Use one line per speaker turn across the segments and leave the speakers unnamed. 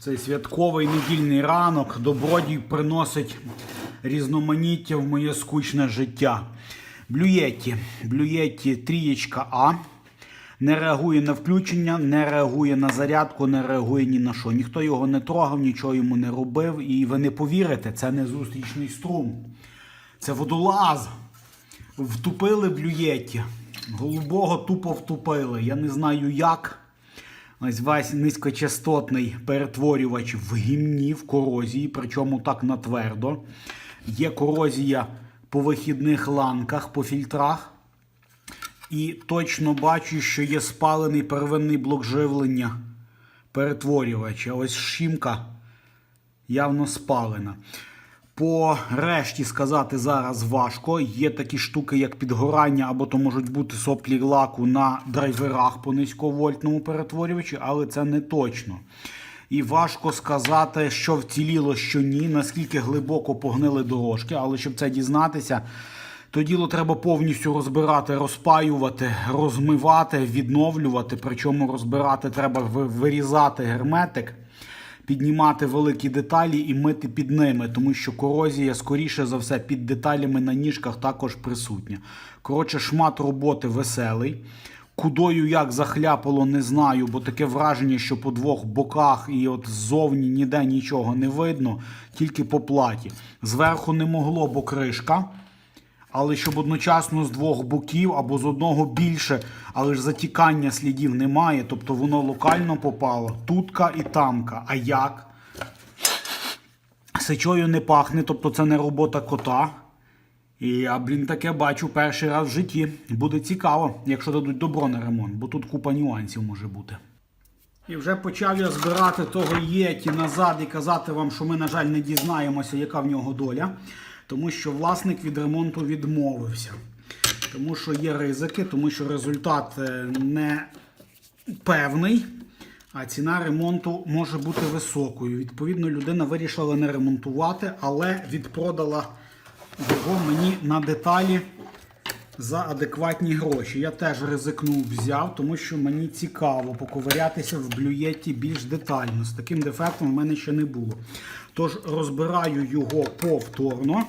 Цей святковий недільний ранок добродій приносить різноманіття в моє скучне життя. Блюєтті. Блюєтті трієчка А. Не реагує на включення, не реагує на зарядку, не реагує ні на що. Ніхто його не трогав, нічого йому не робив. І ви не повірите, це не зустрічний струм. Це водолаз. Втупили блюєтті. Голубого тупо втупили. Я не знаю як. Ось весь низькочастотний перетворювач в гімні, в корозії, причому так на твердо. Є корозія по вихідних ланках, по фільтрах. І точно бачу, що є спалений первинний блок живлення перетворювача. Ось шімка явно спалена. По решті сказати зараз важко. Є такі штуки, як підгорання, або то можуть бути соплі лаку на драйверах по низьковольтному перетворювачі, але це не точно. І важко сказати, що вціліло, що ні, наскільки глибоко погнили дорожки, але щоб це дізнатися, то діло треба повністю розбирати, розпаювати, розмивати, відновлювати. Причому розбирати треба вирізати герметик піднімати великі деталі і мити під ними, тому що корозія, скоріше за все, під деталями на ніжках також присутня. Коротше, шмат роботи веселий. Кудою як захляпало, не знаю, бо таке враження, що по двох боках і от ззовні ніде нічого не видно, тільки по платі. Зверху не могло, бо кришка. Але щоб одночасно з двох боків або з одного більше, але ж затікання слідів немає, тобто воно локально попало. Тутка і тамка. А як? Сечою не пахне, тобто це не робота кота. І я, блін, таке бачу перший раз в житті. Буде цікаво, якщо дадуть добро на ремонт, бо тут купа нюансів може бути. І вже почав я збирати того єті назад і казати вам, що ми, на жаль, не дізнаємося, яка в нього доля, тому що власник від ремонту відмовився. Тому що є ризики, тому що результат е, не певний, а ціна ремонту може бути високою. Відповідно, людина вирішила не ремонтувати, але відпродала його мені на деталі за адекватні гроші. Я теж ризикнув, взяв, тому що мені цікаво поковирятися в блюєті більш детально. З таким дефектом в мене ще не було. Тож розбираю його повторно,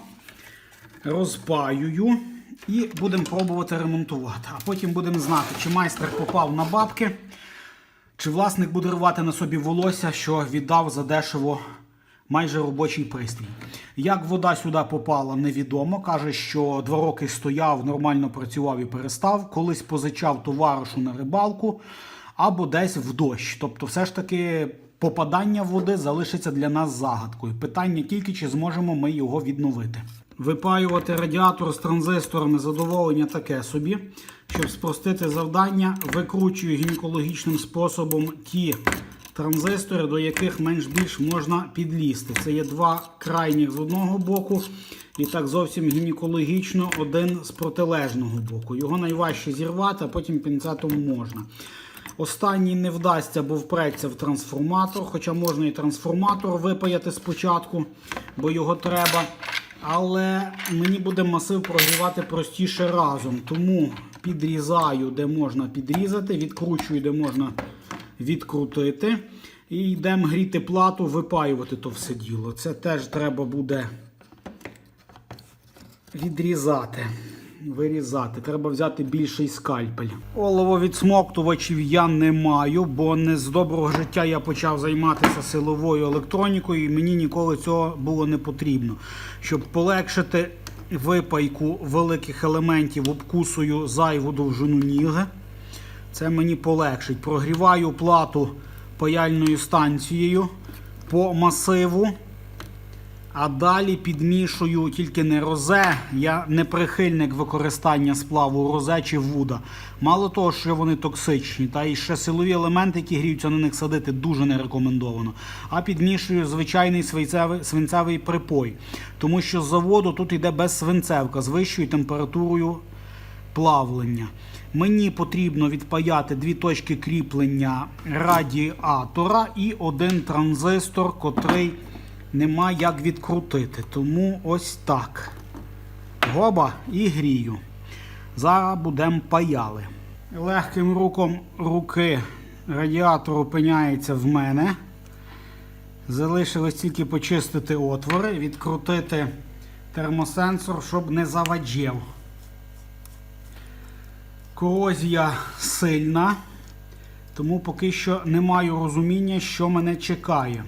розпаюю і будемо пробувати ремонтувати. А потім будемо знати, чи майстер попав на бабки, чи власник буде рвати на собі волосся, що віддав за дешево майже робочий пристрій. Як вода сюди попала, невідомо. Каже, що два роки стояв, нормально працював і перестав. Колись позичав товаришу на рибалку або десь в дощ. Тобто, все ж таки. Попадання води залишиться для нас загадкою. Питання тільки, чи зможемо ми його відновити. Випаювати радіатор з транзисторами задоволення таке собі. Щоб спростити завдання, викручую гінекологічним способом ті транзистори, до яких менш-більш можна підлізти. Це є два крайніх з одного боку, і так зовсім гінекологічно один з протилежного боку. Його найважче зірвати, а потім пінцетом можна. Останній не вдасться, бо впреться в трансформатор, хоча можна і трансформатор випаяти спочатку, бо його треба. Але мені буде масив прогрівати простіше разом. Тому підрізаю, де можна підрізати, відкручую, де можна відкрутити. І йдемо гріти плату, випаювати то все діло. Це теж треба буде відрізати. Вирізати. Треба взяти більший скальпель. Олововідсмоктувачів я не маю, бо не з доброго життя я почав займатися силовою електронікою, і мені ніколи цього було не потрібно. Щоб полегшити випайку великих елементів, обкусую зайву довжину ніги. Це мені полегшить. Прогріваю плату паяльною станцією по масиву. А далі підмішую тільки не розе. Я не прихильник використання сплаву розе чи вуда. Мало того, що вони токсичні, та і ще силові елементи, які гріються на них садити, дуже не рекомендовано. А підмішую звичайний свинцевий, свинцевий припой. Тому що з заводу тут йде без свинцевка з вищою температурою плавлення. Мені потрібно відпаяти дві точки кріплення радіатора і один транзистор, котрий нема як відкрутити. Тому ось так. Гоба і грію. Зараз будемо паяли. Легким руком руки радіатор опиняється в мене. Залишилось тільки почистити отвори, відкрутити термосенсор, щоб не заваджав. Корозія сильна, тому поки що не маю розуміння, що мене чекає.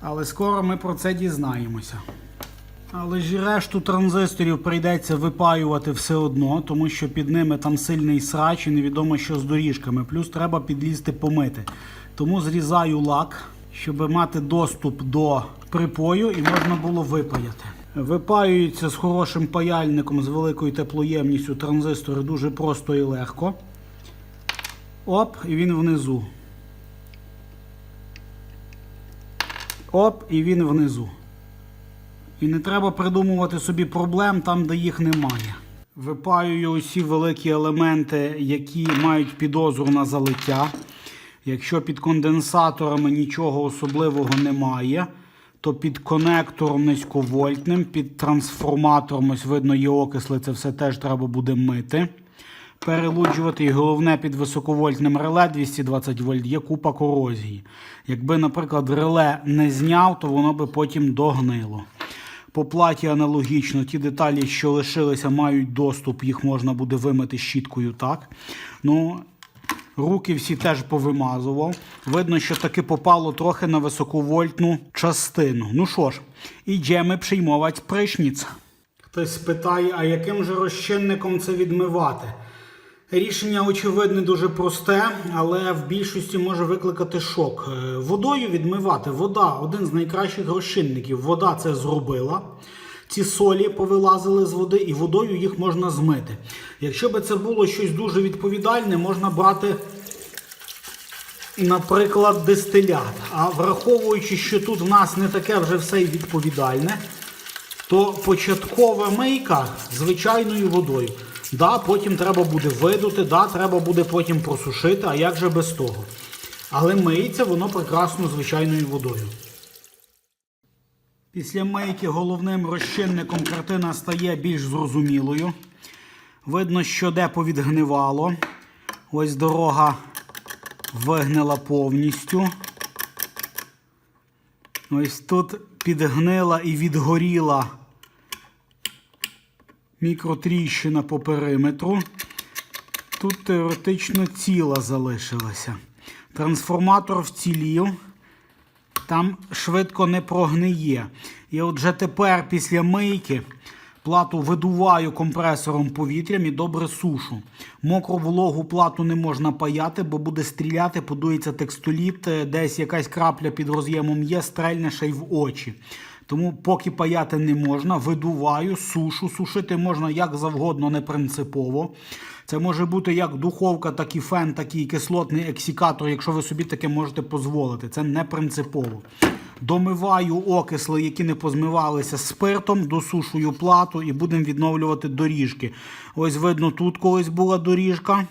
Але скоро ми про це дізнаємося. Але ж решту транзисторів прийдеться випаювати все одно, тому що під ними там сильний срач і невідомо що з доріжками. Плюс треба підлізти помити. Тому зрізаю лак, щоб мати доступ до припою і можна було випаяти. Випаюються з хорошим паяльником з великою теплоємністю транзистори дуже просто і легко. Оп, і він внизу. Оп, і він внизу. І не треба придумувати собі проблем там, де їх немає. Випаюю усі великі елементи, які мають підозру на залиття. Якщо під конденсаторами нічого особливого немає, то під конектором низьковольтним, під трансформатором, ось видно, є окисли, це все теж треба буде мити. Перелуджувати і головне під високовольтним реле 220 вольт є купа корозії. Якби, наприклад, реле не зняв, то воно би потім догнило. По платі аналогічно, ті деталі, що лишилися, мають доступ, їх можна буде вимити щіткою так. Ну, руки всі теж повимазував. Видно, що таки попало трохи на високовольтну частину. Ну що ж, ідемо приймувати пришніц. Хтось спитає, а яким же розчинником це відмивати? Рішення, очевидне, дуже просте, але в більшості може викликати шок. Е, Водою відмивати. Вода один з найкращих розчинників. Вода це зробила. Ці солі повилазили з води, і водою їх можна змити. Якщо би це було щось дуже відповідальне, можна брати, наприклад, дистилят. А враховуючи, що тут в нас не таке вже все й відповідальне, то початкова мийка звичайною водою. Да, потім треба буде видути, да, треба буде потім просушити, а як же без того. Але миється воно прекрасно звичайною водою. Після мийки головним розчинником картина стає більш зрозумілою. Видно, що де повідгнивало. Ось дорога вигнила повністю. Ось тут підгнила і відгоріла мікротріщина по периметру. Тут теоретично ціла залишилася. Трансформатор вцілів, там швидко не прогниє. І от вже тепер після мийки плату видуваю компресором повітрям і добре сушу. Мокру вологу плату не можна паяти, бо буде стріляти, подується текстоліт, е, десь якась крапля під роз'ємом є, стрельне ще й в очі. Тому поки паяти не можна, видуваю, сушу. Сушити можна як завгодно, не принципово. Це може бути як духовка, так і фен, так і кислотний ексікатор, якщо ви собі таке можете дозволити. Це не принципово. Домиваю окисли, які не позмивалися спиртом, досушую плату і будемо відновлювати доріжки. Ось видно, тут колись була доріжка.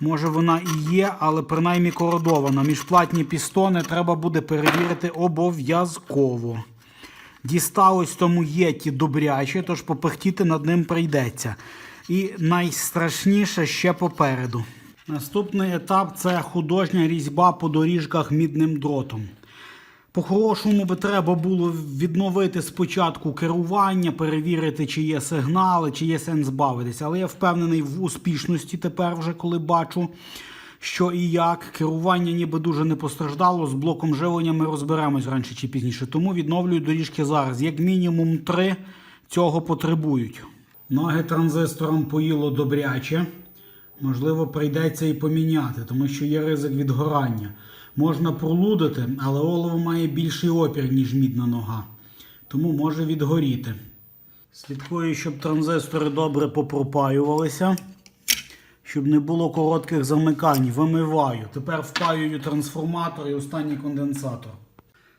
Може вона і є, але принаймні кородована. Міжплатні пістони треба буде перевірити обов'язково. Дісталось тому є ті добрячі, тож попихтіти над ним прийдеться. І найстрашніше ще попереду. Наступний етап це художня різьба по доріжках мідним дротом. По-хорошому би треба було відновити спочатку керування, перевірити, чи є сигнали, чи є сенс бавитися. Але я впевнений в успішності тепер, вже коли бачу, що і як. Керування ніби дуже не постраждало. З блоком живлення ми розберемось раніше чи пізніше. Тому відновлюю доріжки зараз. Як мінімум три цього потребують. Ноги транзистором поїло добряче. Можливо, прийдеться і поміняти, тому що є ризик відгорання. Можна пролудити, але олово має більший опір, ніж мідна нога. Тому може відгоріти. Слідкую, щоб транзистори добре попропаювалися, щоб не було коротких замикань. Вимиваю. Тепер впаюю трансформатор і останній конденсатор.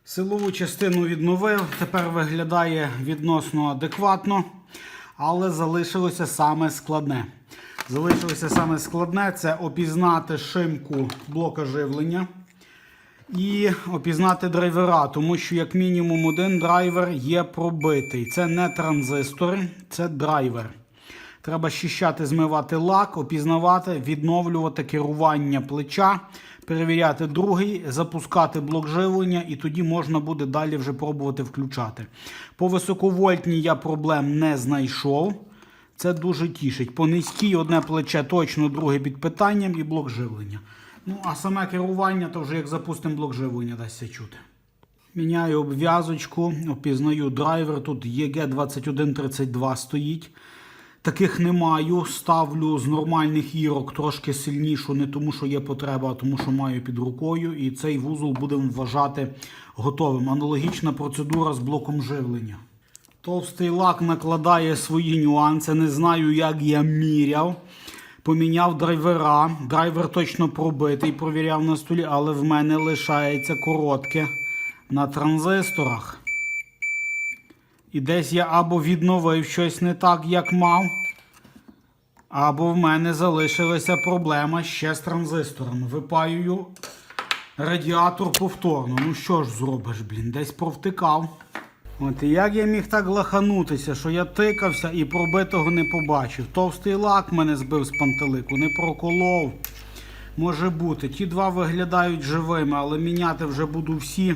Силову частину відновив, тепер виглядає відносно адекватно, але залишилося саме складне. Залишилося саме складне це опізнати шимку блока живлення і опізнати драйвера, тому що, як мінімум, один драйвер є пробитий. Це не транзистор, це драйвер. Треба щищати, змивати лак, опізнавати, відновлювати керування плеча, перевіряти другий, запускати блок живлення, і тоді можна буде далі вже пробувати включати. По високовольтній я проблем не знайшов. Це дуже тішить. По низькій одне плече точно, друге під питанням і блок живлення. Ну, а саме керування, то вже як запустимо блок живлення, дасться чути. Міняю обв'язочку, опізнаю драйвер. Тут EG2132 стоїть. Таких не маю. Ставлю з нормальних ірок трошки сильнішу, не тому, що є потреба, а тому, що маю під рукою. І цей вузол будемо вважати готовим. Аналогічна процедура з блоком живлення. Товстий лак накладає свої нюанси. Не знаю, як я міряв. Поміняв драйвера. Драйвер точно пробитий, провіряв на столі, але в мене лишається коротке на транзисторах. І десь я або відновив щось не так, як мав, або в мене залишилася проблема ще з транзисторами. Випаюю радіатор повторно. Ну що ж зробиш, блін, десь провтикав. От і як я міг так лаханутися, що я тикався і пробитого не побачив. Товстий лак мене збив з пантелику, не проколов. Може бути. Ті два виглядають живими, але міняти вже буду всі.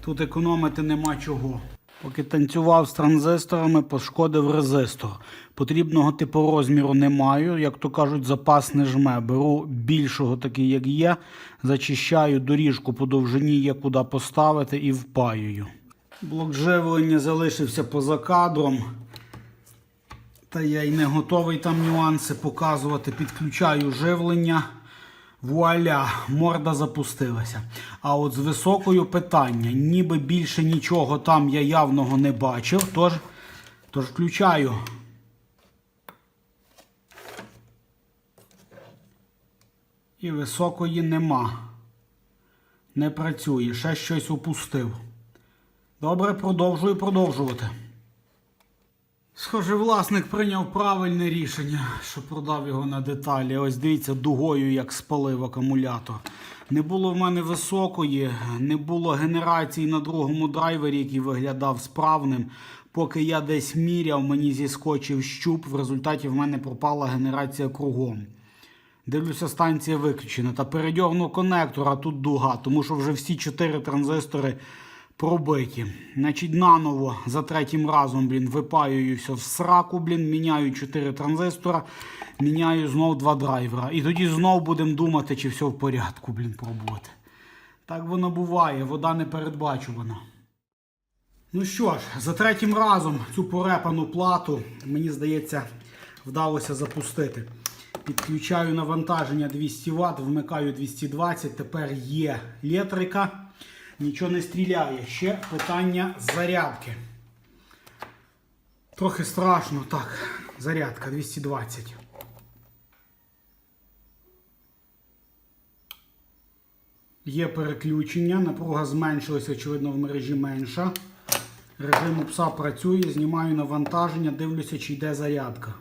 Тут економити нема чого. Поки танцював з транзисторами, пошкодив резистор. Потрібного типу розміру не маю. Як то кажуть, запас не жме. Беру більшого, такий, як є, зачищаю доріжку по довжині, є куди поставити і впаюю. Блок живлення залишився поза кадром. Та я й не готовий там нюанси показувати. Підключаю живлення. Вуаля, морда запустилася. А от з високою питання, ніби більше нічого там я явного не бачив. Тож, тож включаю. І високої нема. Не працює. Ще щось упустив. Добре, продовжую продовжувати. Схоже, власник прийняв правильне рішення, що продав його на деталі. Ось дивіться, дугою як спалив акумулятор. Не було в мене високої, не було генерації на другому драйвері, який виглядав справним. Поки я десь міряв, мені зіскочив щуп. В результаті в мене пропала генерація кругом. Дивлюся, станція виключена. Та передьорнув конектор, а тут дуга, тому що вже всі чотири транзистори пробиті. Значить, наново за третім разом, блін, випаюю в сраку, блін, міняю 4 транзистора, міняю знов два драйвера. І тоді знов будемо думати, чи все в порядку, блін, пробувати. Так воно буває, вода не передбачувана. Ну що ж, за третім разом цю порепану плату, мені здається, вдалося запустити. Підключаю навантаження 200 Вт, вмикаю 220, тепер є електрика. Нічого не стріляє. Ще питання зарядки. Трохи страшно. Так, зарядка 220. Є переключення, напруга зменшилася, очевидно, в мережі менша. Режим пса працює, знімаю навантаження, дивлюся, чи йде зарядка.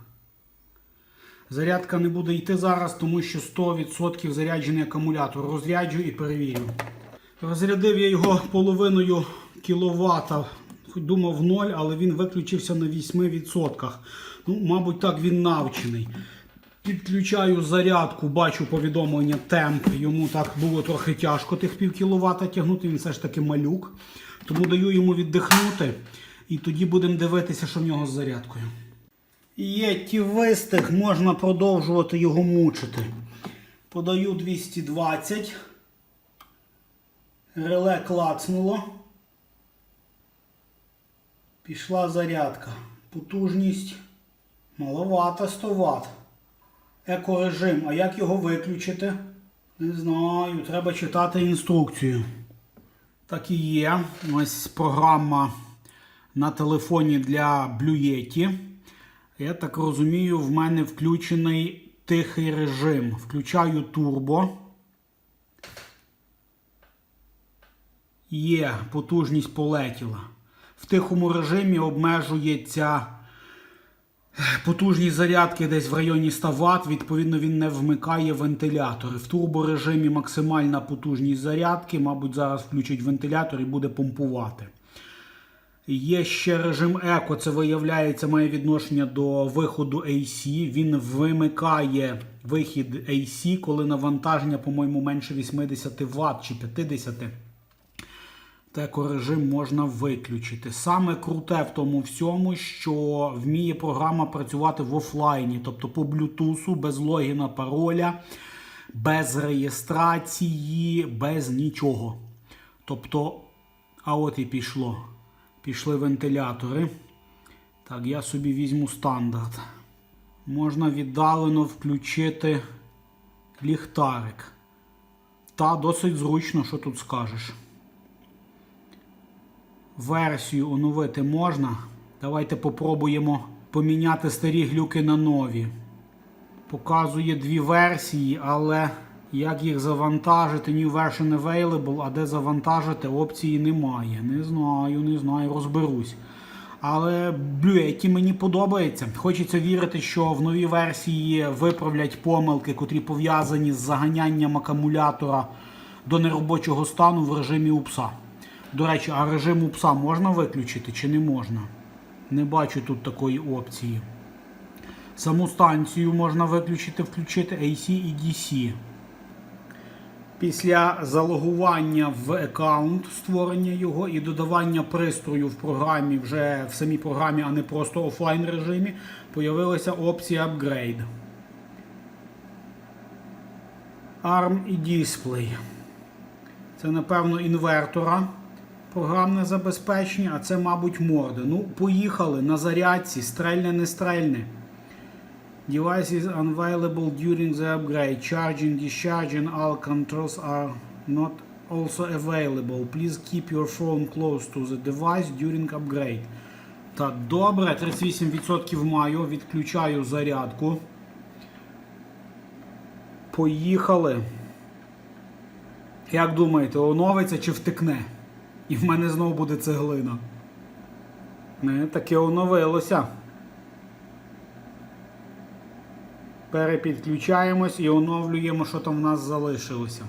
Зарядка не буде йти зараз, тому що 100% заряджений акумулятор. Розряджу і перевірю. Розрядив я його половиною кіловата. Думав 0, але він виключився на 8%. Ну, мабуть, так він навчений. Підключаю зарядку, бачу повідомлення темп. Йому так було трохи тяжко тих пів кіловата тягнути, він все ж таки малюк. Тому даю йому віддихнути. І тоді будемо дивитися, що в нього з зарядкою. Є ті вистиг, можна продовжувати його мучити. Подаю 220. Реле клацнуло. Пішла зарядка. Потужність маловата 100 Вт. Екорежим. А як його виключити? Не знаю. Треба читати інструкцію. Так і є. Ось програма на телефоні для Yeti. Я так розумію, в мене включений тихий режим. Включаю турбо. Є, потужність полетіла. В тихому режимі обмежується потужність зарядки десь в районі 100 Вт, відповідно, він не вмикає вентилятори. В турборежимі максимальна потужність зарядки, мабуть, зараз включить вентилятор і буде помпувати. Є ще режим еко, це виявляється, має відношення до виходу AC. Він вимикає вихід AC, коли навантаження, по-моєму, менше 80 Вт чи 50. Теко-режим можна виключити. Саме круте в тому всьому, що вміє програма працювати в офлайні, тобто по блютусу, без логіна, пароля, без реєстрації, без нічого. Тобто, а от і пішло. Пішли вентилятори. Так, я собі візьму стандарт. Можна віддалено включити ліхтарик. Та досить зручно, що тут скажеш. Версію оновити можна. Давайте попробуємо поміняти старі глюки на нові. Показує дві версії, але як їх завантажити, New version available, а де завантажити, опції немає. Не знаю, не знаю, розберусь. Але блюеті мені подобається. Хочеться вірити, що в новій версії виправлять помилки, котрі пов'язані з заганянням акумулятора до неробочого стану в режимі УПСа. До речі, а режим УПСа можна виключити чи не можна? Не бачу тут такої опції. Саму станцію можна виключити, включити AC і DC. Після залогування в аккаунт, створення його і додавання пристрою в програмі, вже в самій програмі, а не просто офлайн режимі, появилася опція Upgrade. ARM і Display. Це, напевно, інвертора. Програмне забезпечення, а це, мабуть, морди. Ну, поїхали на зарядці, стрельне, не стрельне. Device is unavailable during the upgrade. Charging, discharging, all controls are not also available. Please keep your phone close to the device during upgrade. Так, добре, 38% маю. Відключаю зарядку. Поїхали. Як думаєте, оновиться чи втекне? І в мене знову буде цеглина. Не, таке оновилося. Перепідключаємось і оновлюємо, що там в нас залишилося.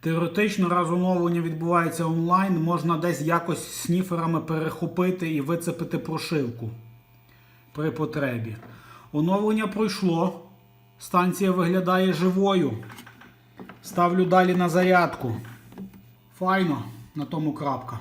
Теоретично, раз оновлення відбувається онлайн, можна десь якось сніферами перехопити і вицепити прошивку при потребі. Оновлення пройшло. Станція виглядає живою. Ставлю далі на зарядку. Файно, на тому крапка.